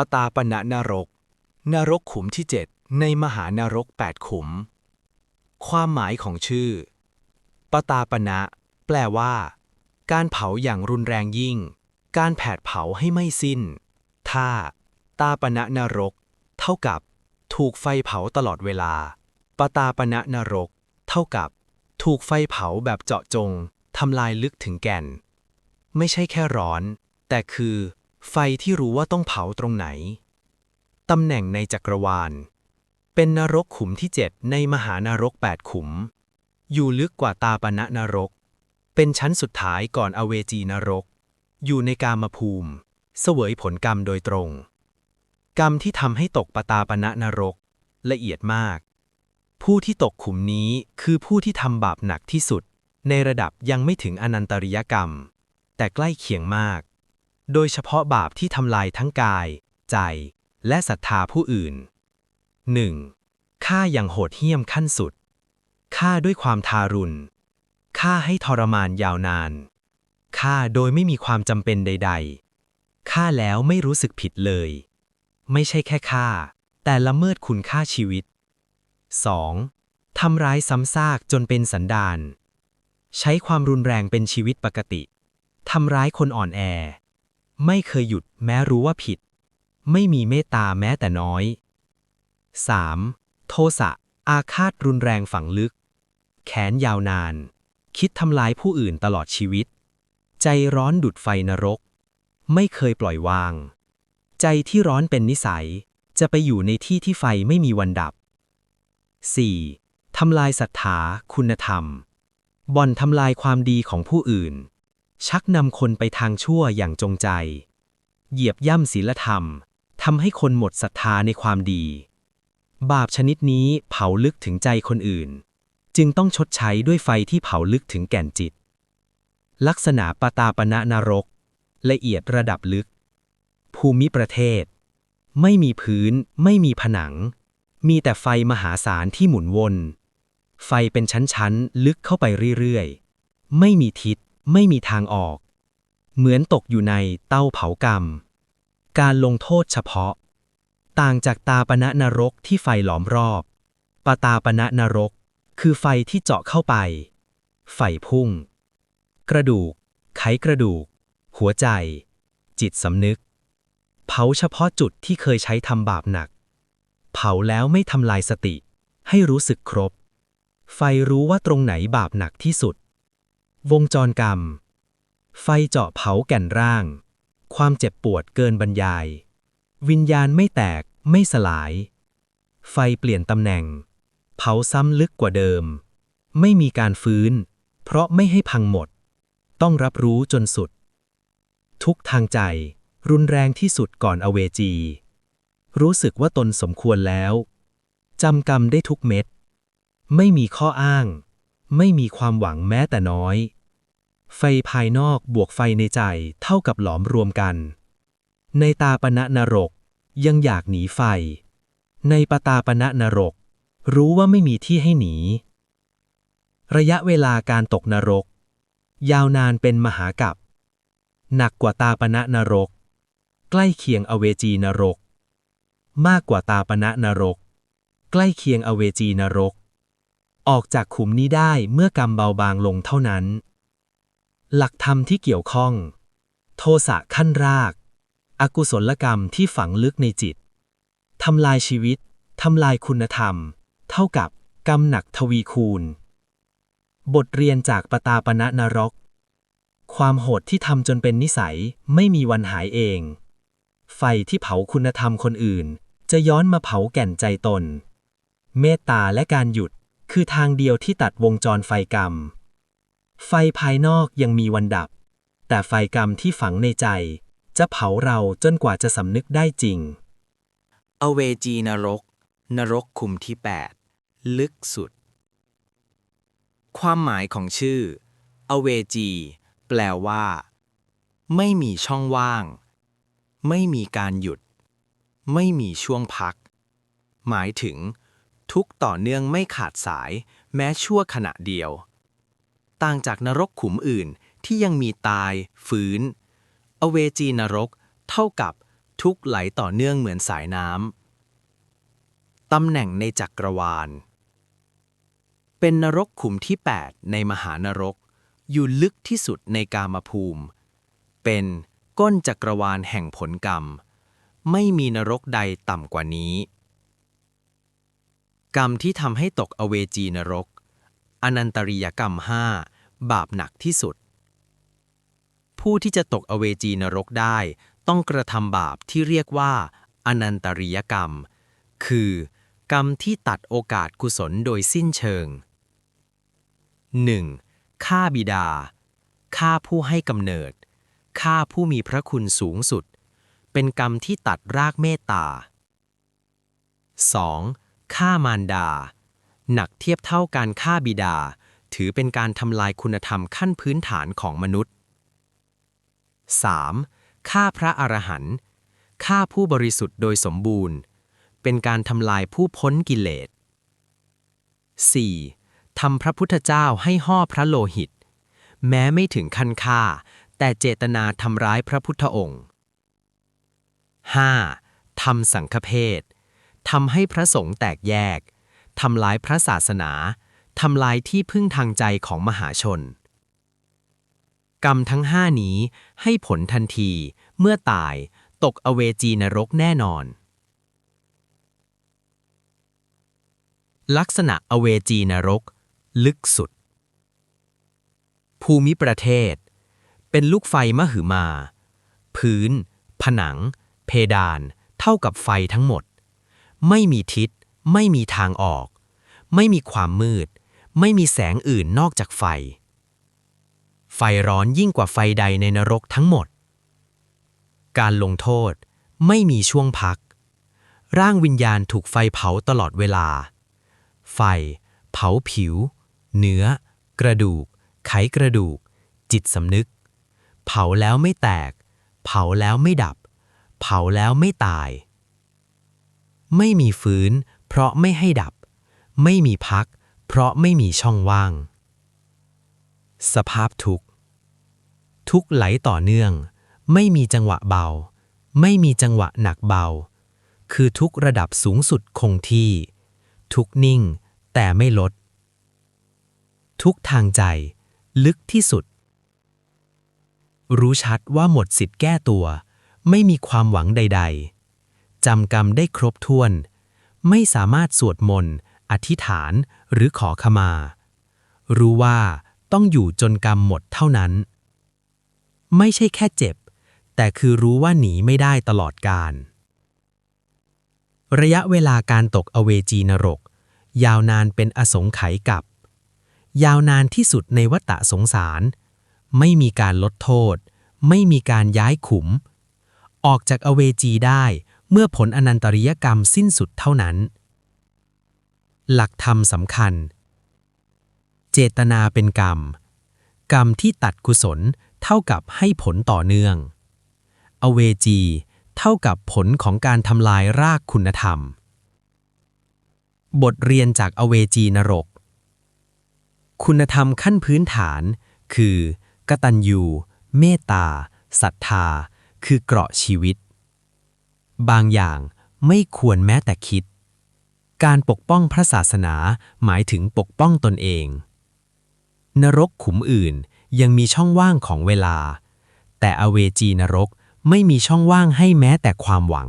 ปตาปณะนรก นรกขุมที่เจ็ดในมหานรกแปดขุม ความหมายของชื่อ ปตาปณะ แปลว่า การเผาอย่างรุนแรงยิ่ง การแผดเผาให้ไม่สิ้น ถ้า ตาปณะนรก เท่ากับ ถูกไฟเผาตลอดเวลา ปตาปณะนรก เท่ากับ ถูกไฟเผาแบบเจาะจงทำลายลึกถึงแก่น ไม่ใช่แค่ร้อน แต่คือ ไฟที่รู้ว่าต้องเผาตรงไหน ตำแหน่งในจักรวาล เป็นนรกขุมที่เจ็ดในมหานรกแปดขุม อยู่ลึกกว่าตาปณะนรก เป็นชั้นสุดท้ายก่อนอเวจีนรก อยู่ในกามภูมิ เสวยผลกรรมโดยตรง กรรมที่ทำให้ตกปตาปณะนรก ละเอียดมาก ผู้ที่ตกขุมนี้คือผู้ที่ทำบาปหนักที่สุด ในระดับยังไม่ถึงอนันตริยกรรม แต่ใกล้เคียงมาก โดยเฉพาะบาปที่ทำลายทั้งกาย ใจ และศรัทธาผู้อื่น 1. ฆ่าอย่างโหดเหี้ยมขั้นสุด ฆ่าด้วยความทารุณ ฆ่าให้ทรมานยาวนาน ฆ่าโดยไม่มีความจำเป็นใด ๆ ฆ่าแล้วไม่รู้สึกผิดเลย ไม่ใช่แค่ฆ่า แต่ละเมิดคุณค่าชีวิต 2. ทำร้ายซ้ำซากจนเป็นสันดาน ใช้ความรุนแรงเป็นชีวิตปกติ ทำร้ายคนอ่อนแอ ไม่เคยหยุดแม้รู้ว่าผิด ไม่มีเมตตาแม้แต่น้อย 3. โทสะอาฆาตรุนแรงฝังลึก แขนยาวนาน คิดทำลายผู้อื่นตลอดชีวิต ใจร้อนดุดไฟนรก ไม่เคยปล่อยวาง ใจที่ร้อนเป็นนิสัย จะไปอยู่ในที่ที่ไฟไม่มีวันดับ 4. ทำลายศรัทธาคุณธรรม บ่อนทำลายความดีของผู้อื่น ชักนำคนไปทางชั่วอย่างจงใจ เหยียบย่ำศีลธรรมทำให้คนหมดศรัทธาในความดี บาปชนิดนี้เผาลึกถึงใจคนอื่น จึงต้องชดใช้ด้วยไฟที่เผาลึกถึงแก่นจิต ลักษณะปตาปณะนรก ละเอียดระดับลึก ภูมิประเทศ ไม่มีพื้น ไม่มีผนัง มีแต่ไฟมหาศาลที่หมุนวน ไฟเป็นชั้นๆ ลึกเข้าไปเรื่อยๆ ไม่มีทิศ ไม่มีทางออก เหมือนตกอยู่ในเต้าเผากรรม การลงโทษเฉพาะ ต่างจากตาปณะนรกที่ไฟหลอมรอบ ปตาปณะนรก คือไฟที่เจาะเข้าไป ไฟพุ่ง กระดูก ไขกระดูก หัวใจ จิตสำนึก เผาเฉพาะจุดที่เคยใช้ทำบาปหนัก เผาแล้วไม่ทำลายสติ ให้รู้สึกครบ ไฟรู้ว่าตรงไหนบาปหนักที่สุด วงจรกรรม ไฟเจาะเผาแก่นร่าง ความเจ็บปวดเกินบรรยาย วิญญาณไม่แตกไม่สลาย ไฟเปลี่ยนตำแหน่ง เผาซ้ำลึกกว่าเดิม ไม่มีการฟื้น เพราะไม่ให้พังหมด ต้องรับรู้จนสุด ทุกทางใจ รุนแรงที่สุดก่อนอเวจี รู้สึกว่าตนสมควรแล้วจำกรรมได้ทุกเม็ด ไม่มีข้ออ้าง ไม่มีความหวังแม้แต่น้อย ไฟภายนอกบวกไฟในใจเท่ากับหลอมรวมกัน ในตาปณะนรกยังอยากหนีไฟ ในปตาปณะนรก รู้ว่าไม่มีที่ให้หนี ระยะเวลาการตกนรก ยาวนานเป็นมหากัปหนักกว่าตาปณะนรก ใกล้เคียงอเวจีนรก มากกว่าตาปณะนรก ใกล้เคียงอเวจีนรก ออกจากขุมนี้ได้เมื่อกรรมเบาบางลงเท่านั้น หลักธรรมที่เกี่ยวข้อง โทสะขั้นรากอกุศลกรรมที่ฝังลึกในจิต ทำลายชีวิต ทำลายคุณธรรม เท่ากับกรรมหนักทวีคูณ บทเรียนจากปตาปณะนรก ความโหดที่ทำจนเป็นนิสัยไม่มีวันหายเอง ไฟที่เผาคุณธรรมคนอื่น จะย้อนมาเผาแก่นใจตน เมตตาและการหยุดคือทางเดียวที่ตัดวงจรไฟกรรม ไฟภายนอกยังมีวันดับ แต่ไฟกรรมที่ฝังในใจ จะเผาเราจนกว่าจะสำนึกได้จริง อเวจีนรก นรกคุมที่ 8 ลึกสุด ความหมายของชื่อ อเวจี แปลว่า ไม่มีช่องว่าง ไม่มีการหยุด ไม่มีช่วงพัก หมายถึง ทุกต่อเนื่องไม่ขาดสาย แม้ชั่วขณะเดียว ต่างจากนรกขุมอื่นที่ยังมีตายฟื้นอเวจีนรก เท่ากับทุกไหลต่อเนื่องเหมือนสายน้ำ ตำแหน่งในจักรวาล เป็นนรกขุมที่ 8 ในมหานรก อยู่ลึกที่สุดในกามภูมิ เป็นก้นจักรวาลแห่งผลกรรม ไม่มีนรกใดต่ำกว่านี้ กรรมที่ทำให้ตกอเวจีนรก อนันตริยกรรมห้าบาปหนักที่สุด ผู้ที่จะตกอเวจีนรกได้ ต้องกระทำบาปที่เรียกว่า อนันตริยกรรม คือ กรรมที่ตัดโอกาสกุศลโดยสิ้นเชิง 1. ฆ่าบิดา ฆ่าผู้ให้กำเนิด ฆ่าผู้มีพระคุณสูงสุด เป็นกรรมที่ตัดรากเมตตา 2. ฆ่ามารดา หนักเทียบเท่าการฆ่าบิดา ถือเป็นการทำลายคุณธรรมขั้นพื้นฐานของมนุษย์ 3. ฆ่าพระอรหันต์ฆ่าผู้บริสุทธิ์โดยสมบูรณ์ เป็นการทำลายผู้พ้นกิเลส 4. ทำพระพุทธเจ้าให้ห่อพระโลหิต แม้ไม่ถึงขั้นฆ่า แต่เจตนาทำร้ายพระพุทธองค์ 5. ทำสังฆเพศทำให้พระสงฆ์แตกแยก ทำลายพระศาสนาทำลายที่พึ่งทางใจของมหาชน กรรมทั้งห้านี้ให้ผลทันที เมื่อตายตกอเวจีนรกแน่นอน ลักษณะอเวจีนรก ลึกสุด ภูมิประเทศ เป็นลูกไฟมหึมา พื้น ผนัง เพดาน เท่ากับไฟทั้งหมด ไม่มีทิศ ไม่มีทางออก ไม่มีความมืด ไม่มีแสงอื่นนอกจากไฟ ไฟร้อนยิ่งกว่าไฟใดในนรกทั้งหมด การลงโทษไม่มีช่วงพัก ร่างวิญญาณถูกไฟเผาตลอดเวลา ไฟ เผาผิว เนื้อ กระดูก ไขกระดูก จิตสำนึก เผาแล้วไม่แตก เผาแล้วไม่ดับ เผาแล้วไม่ตาย ไม่มีฟื้น เพราะไม่ให้ดับ ไม่มีพัก เพราะไม่มีช่องว่าง สภาพทุกข์ ทุกข์ไหลต่อเนื่อง ไม่มีจังหวะเบา ไม่มีจังหวะหนักเบา คือทุกระดับสูงสุดคงที่ ทุกนิ่ง แต่ไม่ลด ทุกทางใจ ลึกที่สุด รู้ชัดว่าหมดสิทธิ์แก้ตัว ไม่มีความหวังใด ๆจำกรรมได้ครบถ้วน ไม่สามารถสวดมนต์ อธิษฐาน หรือขอขมา รู้ว่าต้องอยู่จนกรรมหมดเท่านั้น ไม่ใช่แค่เจ็บ แต่คือรู้ว่าหนีไม่ได้ตลอดกาลระยะเวลาการตกอเวจีนรก ยาวนานเป็นอสงไขยกับ ยาวนานที่สุดในวัฏสงสาร ไม่มีการลดโทษ ไม่มีการย้ายขุม ออกจากอเวจีได้ เมื่อผลอนันตริยกรรมสิ้นสุดเท่านั้น หลักธรรมสำคัญ เจตนาเป็นกรรม กรรมที่ตัดกุศลเท่ากับให้ผลต่อเนื่อง อเวจีเท่ากับผลของการทำลายรากคุณธรรม บทเรียนจากอเวจีนรก คุณธรรมขั้นพื้นฐาน คือกตัญญู เมตตาศรัทธา คือเกราะชีวิต บางอย่างไม่ควรแม้แต่คิด การปกป้องพระศาสนาหมายถึงปกป้องตนเอง นรกขุมอื่นยังมีช่องว่างของเวลา แต่อเวจีนรกไม่มีช่องว่างให้แม้แต่ความหวัง